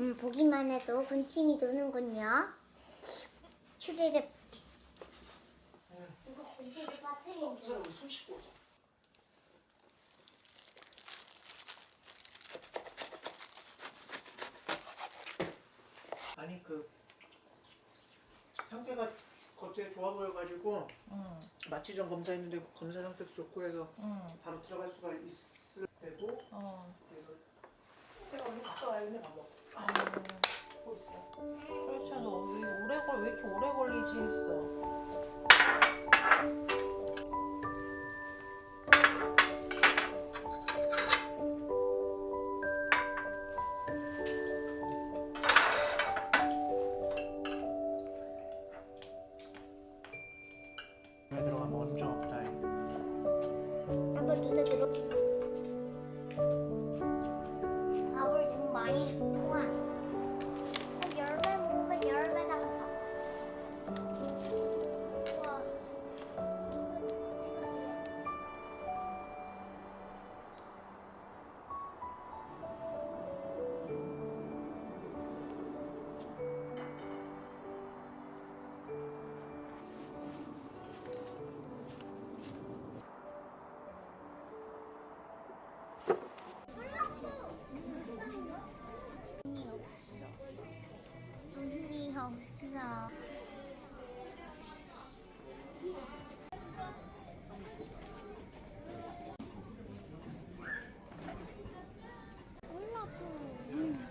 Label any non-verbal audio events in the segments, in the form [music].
음, 보기만 해도 군침이 도는군요. 추리를 이거 빠뜨린 줄. 오자. 아니 그 상태가 겉에 좋아 보여가지고 응, 마취 전 검사했는데 검사 상태도 좋고 해서 응, 바로 들어갈 수가 있을 때고 어. 그래서 내가 얼른 갔다 와야겠네 밥 먹고. 그렇지 않아. 왜 오래 걸, 왜 이렇게 오래 걸리지 했어.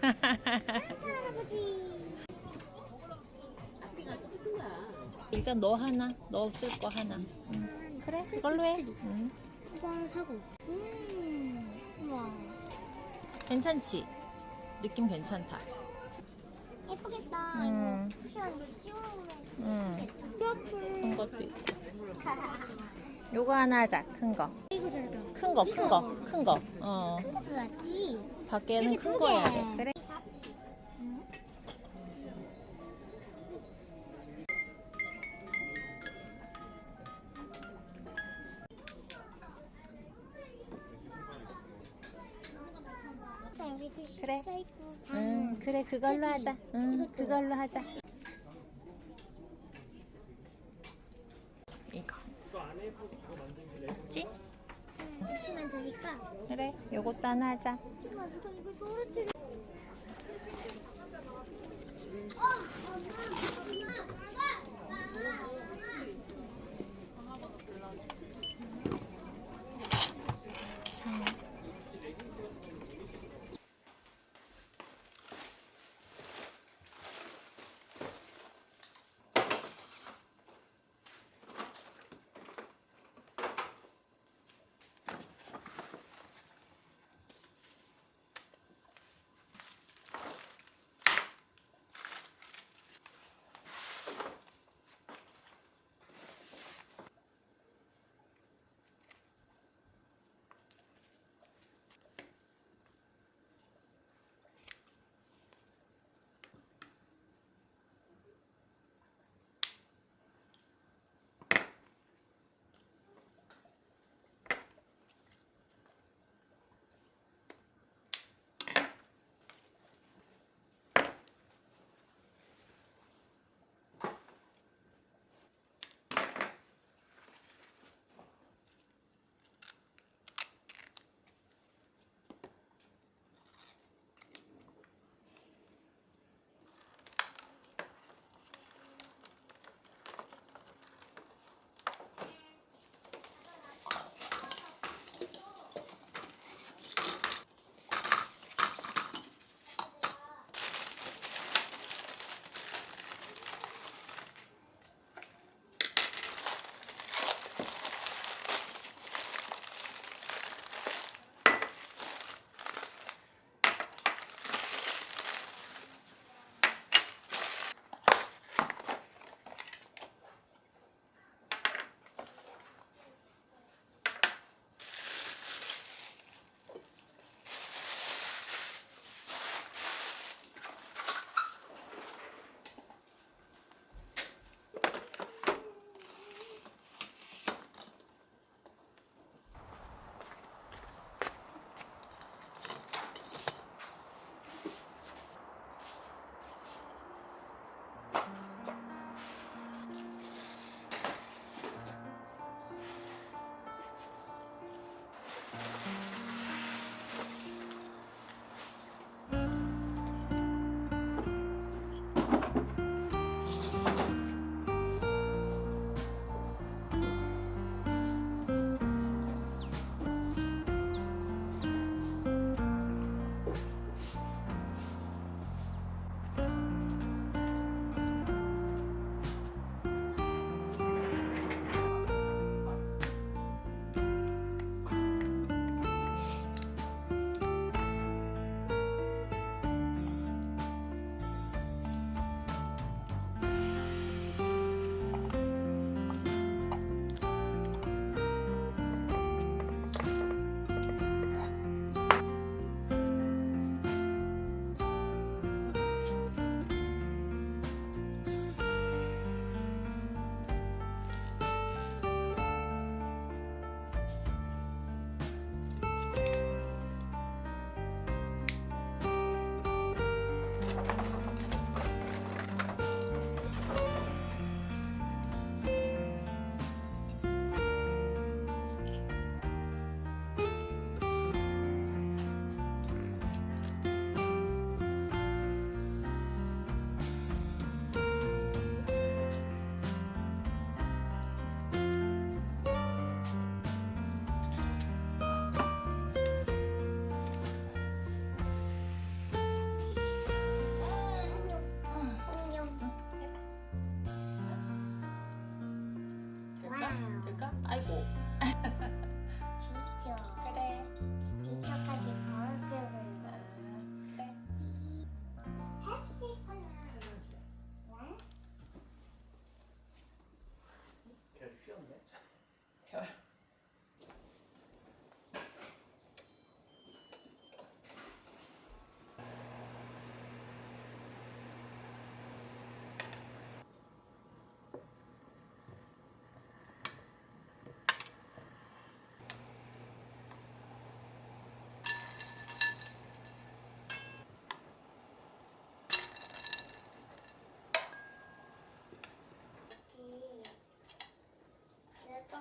[laughs] 일단 너 하나, 너 쓸 거 하나. 응. 그래, 그걸로 해. 응. 이거 하나 사고. 음. 우와. 괜찮지? 느낌 괜찮다. 예쁘겠다. 음. 이거 쿠션 씌우면 응. 예쁘겠다. 큰 것도 있고. [laughs] 요거 하나 하자. 큰 거. 이거 잘다. 큰 거, 큰 거, 큰 거. 어. 큰거 같지? 밖에는 이렇게 큰 두거 개. 해야 돼. 그래. 나 그래. 응, 그래 그걸로 하자. 응. 그걸로 하자. 이거. 지? 응, 붙이면 되니까. 그래, 요것도 하나 하자. 엄마 누가 이거 떨어뜨려?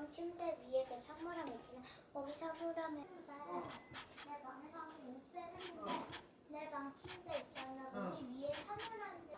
방 침대 위에 그 사물함 있잖아. 거기 사물함에 내 방에서 한번 연습했는데 내 방 침대 있잖아. 거기 위에 사물함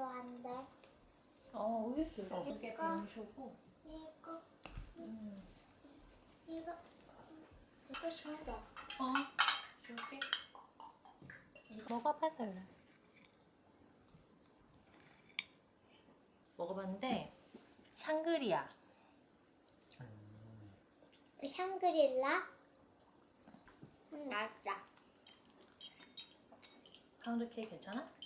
필요한데 어 우유 줄게 어. 이게 병수고 이거 음. 이거 이거 사다. 어 줄게 이거 먹어봐 서율아 먹어봤는데 샹그리아. 샹그릴라? 음, 맞다. 파운드 케이크 괜찮아?